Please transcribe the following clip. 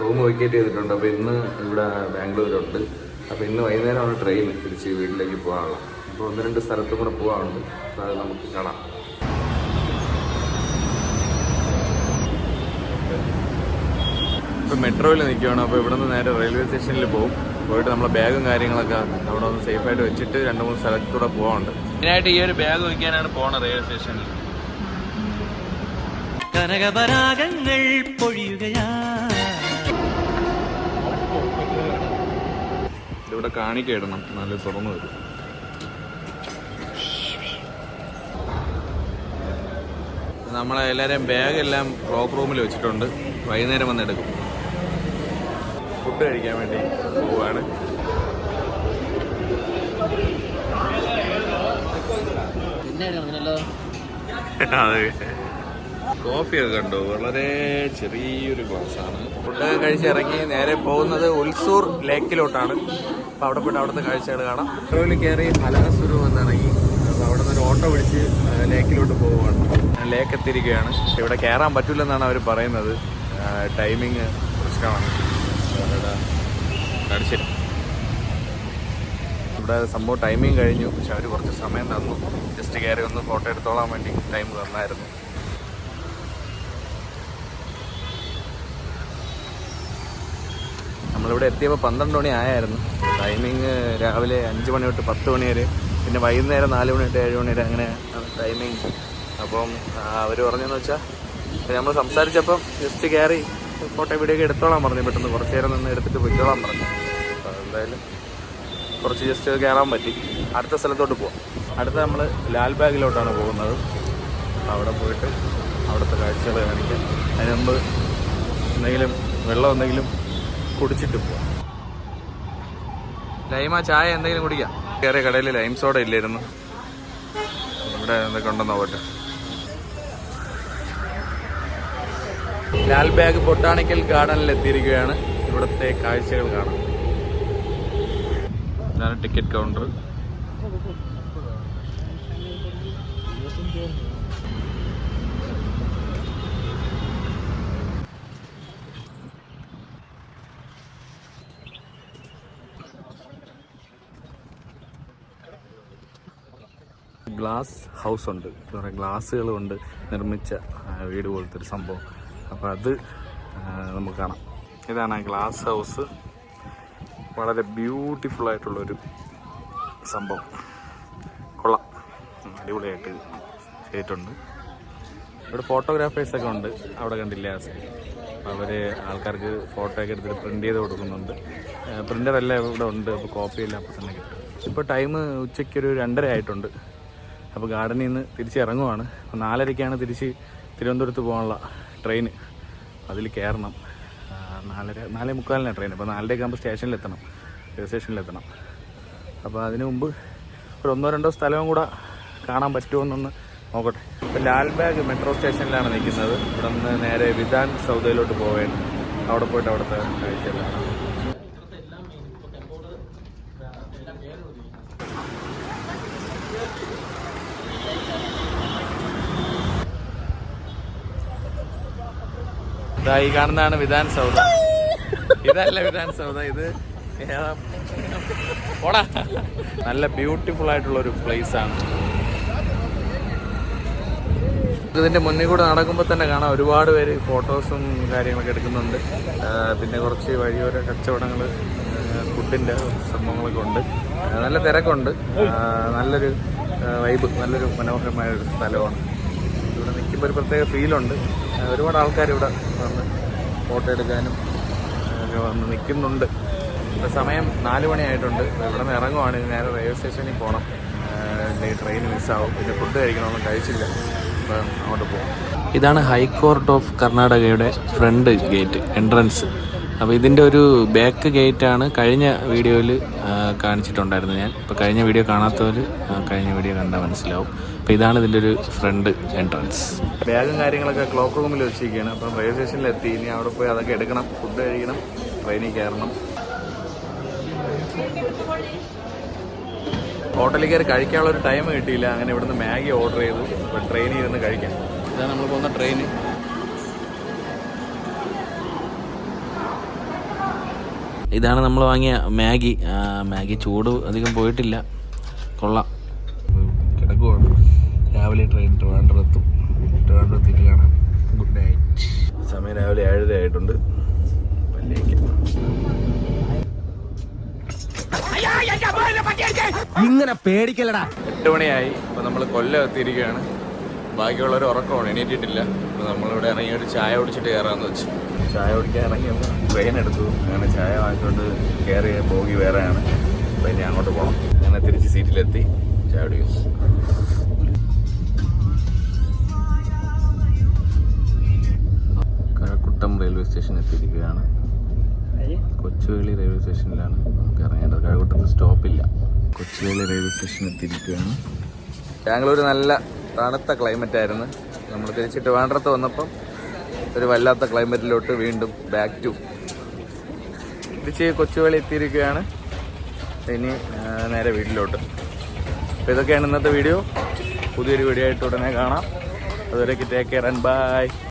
Room vacate ചെയ്തിട്ടുണ്ട്. അപ്പോൾ ഇന്ന് ഇവിടെ ബാംഗ്ലൂരുണ്ട്. അപ്പോൾ ഇന്ന് വൈകുന്നേരമാണ് ട്രെയിൻ തിരിച്ച് വീട്ടിലേക്ക് പോകാനുള്ളത്. അപ്പോൾ ഒന്ന് രണ്ട് സ്ഥലത്തും കൂടെ പോകാനുണ്ട്. അപ്പോൾ അത് നമുക്ക് കാണാം. ഇപ്പം മെട്രോയിൽ നിൽക്കുകയാണ് അപ്പോൾ ഇവിടെ നിന്ന് നേരെ റെയിൽവേ സ്റ്റേഷനിൽ പോകും പോയിട്ട് നമ്മളെ ബാഗും കാര്യങ്ങളൊക്കെ അവിടെ ഒന്ന് സേഫായിട്ട് വെച്ചിട്ട് രണ്ട് മൂന്ന് സ്ഥലത്തൂടെ പോകാനുണ്ട്. മെയിനായിട്ട് ഈ ഒരു ബാഗ് വയ്ക്കാനാണ് പോണത് റെയിൽവേ സ്റ്റേഷനിൽ കനകപരാഗങ്ങൾ പൊഴിയുകയാ. ഇതിവിടെ കാണിക്കിടണം നല്ല തുറന്നു വരും. നമ്മളെ എല്ലാവരെയും ബാഗെല്ലാം ക്ലോക്ക് റൂമിൽ വെച്ചിട്ടുണ്ട്. വൈകുന്നേരം വന്നെടുക്കും ഫുഡ് കഴിക്കാൻ വേണ്ടി പോവാണ്. അതെ. കോഫിയൊക്കെ കണ്ടു. വളരെ ചെറിയൊരു ഗ്ലാസ്സാണ്. ഫുഡ് ഫുഡൊക്കെ കഴിച്ച് ഇറങ്ങി നേരെ പോകുന്നത് ഉൽസൂർ ലേക്കിലോട്ടാണ്. അപ്പോൾ അവിടെ പോയിട്ട് അവിടുത്തെ കാഴ്ചകൾ കാണാം. മെട്രോയിൽ കയറി ഹലാസുരു എന്ന് ഇറങ്ങി അപ്പോൾ അവിടെ നിന്ന് ഒരു ഓട്ടോ പിടിച്ച് ലേക്കിലോട്ട് പോവുകയാണ്. ലേക്ക് എത്തിയിരിക്കുകയാണ് ഇവിടെ കയറാൻ പറ്റില്ലെന്നാണ് അവർ പറയുന്നത്. ടൈമിങ് പ്രശ്നമാണ്. കാണിച്ചില്ല ഇവിടെ സംഭവം ടൈമിങ് കഴിഞ്ഞു. പക്ഷെ അവർ കുറച്ച് സമയം തന്നു. ജസ്റ്റ് കയറി ഒന്ന് ഫോട്ടോ എടുത്തോളാൻ വേണ്ടി ടൈം തന്നായിരുന്നു. നമ്മളിവിടെ എത്തിയപ്പോൾ പന്ത്രണ്ട് മണി ആയായിരുന്നു. ടൈമിങ് രാവിലെ അഞ്ച് മണി തൊട്ട് പത്ത് മണി വരെ. പിന്നെ വൈകുന്നേരം നാല് മണി തൊട്ട് ഏഴ് മണി വരെ അങ്ങനെ ടൈമിങ് അപ്പം അവർ പറഞ്ഞതെന്ന് വെച്ചാൽ നമ്മൾ സംസാരിച്ചപ്പം ജസ്റ്റ് കയറി ഫോട്ടോ വീഡിയോ ഒക്കെ എടുത്തോളാൻ പറഞ്ഞു പെട്ടെന്ന് കുറച്ച് നേരം നിന്ന് എടുത്തിട്ട് പൊയ്ക്കോളാൻ പറഞ്ഞു. അപ്പോൾ എന്തായാലും കുറച്ച് ജസ്റ്റ് കയറാൻ പറ്റി. അടുത്ത സ്ഥലത്തോട്ട് പോവാം. അടുത്ത നമ്മൾ ലാൽബാഗിലോട്ടാണ് പോകുന്നത്. അവിടെ പോയിട്ട് അവിടുത്തെ കാഴ്ചകൾ കാണിക്കാം. അതിന് മുമ്പ് എന്തെങ്കിലും വെള്ളം എന്തെങ്കിലും കുടിച്ചിട്ട് പോവാം. ലൈമ ചായ എന്തെങ്കിലും കുടിക്കാം? കയറിയ കടയിൽ ലൈം സോഡ ഇല്ലായിരുന്നു. ഇവിടെ എന്തൊക്കെ ഉണ്ടെന്ന് ലാൽ ബാഗ് ബൊട്ടാണിക്കൽ ഗാർഡനിൽ എത്തിയിരിക്കുകയാണ്. ഇവിടുത്തെ കാഴ്ചകൾ കാണാം. ഇതാണ് ടിക്കറ്റ് കൗണ്ടർ. ഗ്ലാസ് ഹൗസ് ഉണ്ട്. കുറേ ഗ്ലാസ്സുകൾ കൊണ്ട് നിർമ്മിച്ച വീട് പോലത്തെ ഒരു സംഭവം. അപ്പോൾ അത് നമുക്ക് കാണാം. ഇതാണ് ഗ്ലാസ് ഹൗസ് വളരെ ബ്യൂട്ടിഫുൾ ആയിട്ടുള്ളൊരു സംഭവം. കൊള്ളാം. അടിപൊളിയായിട്ട് ചെയ്തിട്ടുണ്ട്. ഇവിടെ ഫോട്ടോഗ്രാഫേഴ്സൊക്കെ ഉണ്ട്. അവിടെ കണ്ടില്ല അവർ ആൾക്കാർക്ക് ഫോട്ടോ ഒക്കെ എടുത്തിട്ട് പ്രിന്റ് ചെയ്ത് കൊടുക്കുന്നുണ്ട്. പ്രിന്റർ എല്ലാം ഇവിടെ ഉണ്ട്. അപ്പോൾ കോപ്പിയെല്ലാം അപ്പോൾ തന്നെ കിട്ടും. ഇപ്പോൾ ടൈം ഉച്ചയ്ക്കൊരു രണ്ടര ആയിട്ടുണ്ട്. അപ്പോൾ ഗാർഡനിൽ നിന്ന് തിരിച്ച് ഇറങ്ങുവാണ് അപ്പോൾ നാലരയ്ക്കാണ് തിരിച്ച് തിരുവനന്തപുരത്ത് പോകാനുള്ള ട്രെയിൻ. അതിൽ കയറണം. നാലര നാലേ മുക്കാലിനാണ് ട്രെയിൻ. അപ്പോൾ നാലരയൊക്കെ ആകുമ്പോൾ സ്റ്റേഷനിലെത്തണം. റെയിൽവേ സ്റ്റേഷനിലെത്തണം. അപ്പോൾ അതിന് മുമ്പ് ഒരു ഒന്നോ രണ്ടോ സ്ഥലവും കൂടെ കാണാൻ പറ്റുമെന്നൊന്ന് നോക്കട്ടെ. ഇപ്പോൾ ലാൽബാഗ് മെട്രോ സ്റ്റേഷനിലാണ് നിൽക്കുന്നത്. ഇവിടെ നിന്ന് നേരെ വിധാൻ സൗദയിലോട്ട് പോവേണ്ടത് അവിടെ പോയിട്ട് അവിടുത്തെ കാഴ്ചകളാണ് ഇതാ ഈ കാണുന്നതാണ് വിധാൻ സൗദ. ഇതല്ല വിധാൻ സൗദ ഇത്? പോടാ. നല്ല ബ്യൂട്ടിഫുൾ ആയിട്ടുള്ള ഒരു പ്ലേസ് ആണ്. ഇതിന്റെ മുന്നിൽ കൂടെ നടക്കുമ്പോൾ തന്നെ കാണാം. ഒരുപാട് പേര് ഫോട്ടോസും കാര്യങ്ങളൊക്കെ എടുക്കുന്നുണ്ട്. പിന്നെ കുറച്ച് വഴിയോര കച്ചവടങ്ങൾ ഫുഡിന്റെ സംഭവങ്ങളൊക്കെ ഉണ്ട്. നല്ല തിരക്കുണ്ട്. നല്ലൊരു വൈബ് നല്ലൊരു മനോഹരമായ ഒരു സ്ഥലമാണ്. ഇവിടെ നിൽക്കുമ്പോൾ ഒരു പ്രത്യേക ഫീലുണ്ട് ഒരുപാട് ആൾക്കാർ ഇവിടെ വന്ന് ഫോട്ടോ എടുക്കാനും ഒക്കെ വന്ന് നിൽക്കുന്നുണ്ട്. ഇപ്പം സമയം നാല് മണിയായിട്ടുണ്ട്. ഇവിടെ നിന്ന് ഇറങ്ങുവാണ്. നേരെ റെയിൽവേ സ്റ്റേഷനിൽ പോകണം. ട്രെയിൻ മിസ്സാവും പിന്നെ ഫുഡ് കഴിക്കണമെന്നും കഴിച്ചില്ല. അപ്പം അങ്ങോട്ട് പോകും ഇതാണ് ഹൈക്കോർട്ട് ഓഫ് കർണാടകയുടെ ഫ്രണ്ട് ഗേറ്റ് എൻട്രൻസ് അപ്പോൾ ഇതിന്റെ ഒരു ബാക്ക് ഗേറ്റാണ് കഴിഞ്ഞ വീഡിയോയിൽ കാണിച്ചിട്ടുണ്ടായിരുന്നു ഞാൻ. ഇപ്പോൾ കഴിഞ്ഞ വീഡിയോ കാണാത്തവർ കഴിഞ്ഞ വീഡിയോ കണ്ടാൽ മനസ്സിലാവും. അപ്പോൾ ഇതാണ് ഇതിന്റെ ഒരു ഫ്രണ്ട് എൻട്രൻസ് ബാഗും കാര്യങ്ങളൊക്കെ ക്ലോക്ക് റൂമിൽ വെച്ചിരിക്കുകയാണ്. അപ്പം റെയിൽവേ സ്റ്റേഷനിൽ എത്തി. ഇനി അവിടെ പോയി അതൊക്കെ എടുക്കണം. ഫുഡ് കഴിക്കണം. ട്രെയിനിൽ കയറണം. ഹോട്ടലിൽ കയറി കഴിക്കാനുള്ള ഒരു ടൈം കിട്ടിയില്ല. അങ്ങനെ ഇവിടുന്ന് മാഗി ഓർഡർ ചെയ്തു. ഇപ്പം ട്രെയിനിൽ ഇരുന്ന് കഴിക്കാം. ഇതാണ് നമ്മൾ പോകുന്ന ട്രെയിൻ ഇതാണ് നമ്മൾ വാങ്ങിയ മാഗി. മാഗി ചൂട് അധികം പോയിട്ടില്ല. കൊള്ളാം. കിടക്കുവാണ്. രാവിലെ ട്രെയിൻ ട്രിവാൻഡ്രത്തും ട്രിവാൻഡ്രത്തിട്ട് കാണാം. ഗുഡ് നൈറ്റ് സമയം രാവിലെ ഏഴര ആയിട്ടുണ്ട്. പല്ലേക്ക്. ഇങ്ങനെ പേടിക്കലടാ എട്ട് മണിയായി. ഇപ്പൊ നമ്മൾ കൊല്ലം എത്തിയിരിക്കുകയാണ്. ബാക്കിയുള്ളവർ ഉറക്കമാണ്. എണീറ്റിട്ടില്ല. അപ്പൊ നമ്മളിവിടെ ഇറങ്ങി ഒരു ചായ കുടിച്ചിട്ട് കയറാന്ന് വെച്ചു. ചായ കുടിക്കാൻ ഇറങ്ങിയപ്പോൾ ട്രെയിൻ എടുത്തു. അങ്ങനെ ചായ വാങ്ങിച്ചോണ്ട് കയറിയ ബോഗി വേറെയാണ്. അപ്പോൾ ഇനി അങ്ങോട്ട് പോകണം അങ്ങനെ തിരിച്ച് സീറ്റിലെത്തി. ചായ കുടിക്കും. കഴക്കൂട്ടം റെയിൽവേ സ്റ്റേഷൻ എത്തിയിരിക്കുകയാണ്. കൊച്ചുവേളി റെയിൽവേ സ്റ്റേഷനിലാണ് നമുക്ക് ഇറങ്ങേണ്ടത്. കഴക്കൂട്ടത്ത് സ്റ്റോപ്പില്ല. കൊച്ചുവേളി റെയിൽവേ സ്റ്റേഷൻ എത്തിയിരിക്കുകയാണ്. ബാംഗ്ലൂർ നല്ല തണുത്ത ക്ലൈമറ്റ് ആയിരുന്നു. നമ്മൾ തിരിച്ചിട്ട് വേണ്ടത്ത് വന്നപ്പം ഒരു വല്ലാത്ത ക്ലൈമറ്റിലോട്ട് വീണ്ടും ബാക്ക് ടു തിരിച്ച് കൊച്ചുവേളി എത്തിയിരിക്കുകയാണ്. ഇനി നേരെ വീട്ടിലോട്ട്. അപ്പോൾ ഇതൊക്കെയാണ് ഇന്നത്തെ വീഡിയോ. പുതിയൊരു വീഡിയോ ആയിട്ട് ഉടനെ കാണാം. അതുവരെ ടേക്ക് കെയർ ആൻഡ് ബൈ